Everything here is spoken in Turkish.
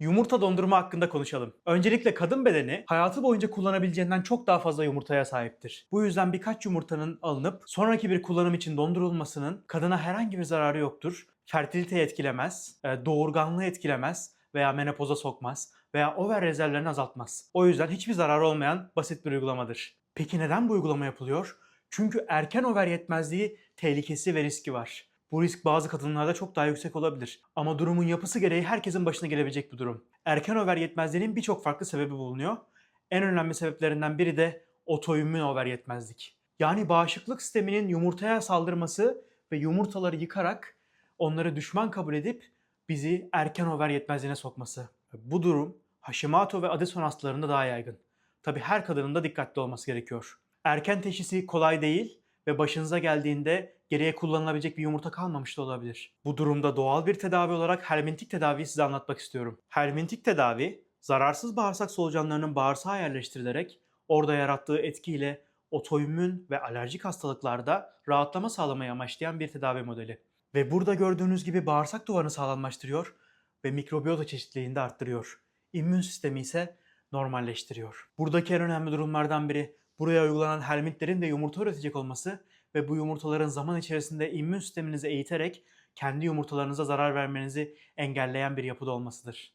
Yumurta dondurma hakkında konuşalım. Öncelikle kadın bedeni hayatı boyunca kullanabileceğinden çok daha fazla yumurtaya sahiptir. Bu yüzden birkaç yumurtanın alınıp sonraki bir kullanım için dondurulmasının kadına herhangi bir zararı yoktur. Fertiliteyi etkilemez, e, doğurganlığı etkilemez veya menopoza sokmaz veya over rezervlerini azaltmaz. O yüzden hiçbir zararı olmayan basit bir uygulamadır. Peki neden bu uygulama yapılıyor? Çünkü erken over yetmezliği tehlikesi ve riski var. Bu risk bazı kadınlarda çok daha yüksek olabilir. Ama durumun yapısı gereği herkesin başına gelebilecek bir durum. Erken over yetmezliğinin birçok farklı sebebi bulunuyor. En önemli sebeplerinden biri de otoimmün over yetmezlik. Yani bağışıklık sisteminin yumurtaya saldırması ve yumurtaları yıkarak onları düşman kabul edip bizi erken over yetmezliğine sokması. Bu durum Hashimoto ve Addison hastalarında daha yaygın. Tabi her kadının da dikkatli olması gerekiyor. Erken teşhisi kolay değil ve başınıza geldiğinde geriye kullanılabilecek bir yumurta kalmamış da olabilir. Bu durumda doğal bir tedavi olarak helmintik tedaviyi size anlatmak istiyorum. Helmintik tedavi, zararsız bağırsak solucanlarının bağırsağa yerleştirilerek orada yarattığı etkiyle otoimmün ve alerjik hastalıklarda rahatlama sağlamayı amaçlayan bir tedavi modeli. Ve burada gördüğünüz gibi bağırsak duvarını sağlamlaştırıyor ve mikrobiyota çeşitliliğini de arttırıyor. İmmün sistemi ise normalleştiriyor. Buradaki en önemli durumlardan biri buraya uygulanan helmintlerin de yumurta üretecek olması ve bu yumurtaların zaman içerisinde immün sisteminizi eğiterek kendi yumurtalarınıza zarar vermenizi engelleyen bir yapıda olmasıdır.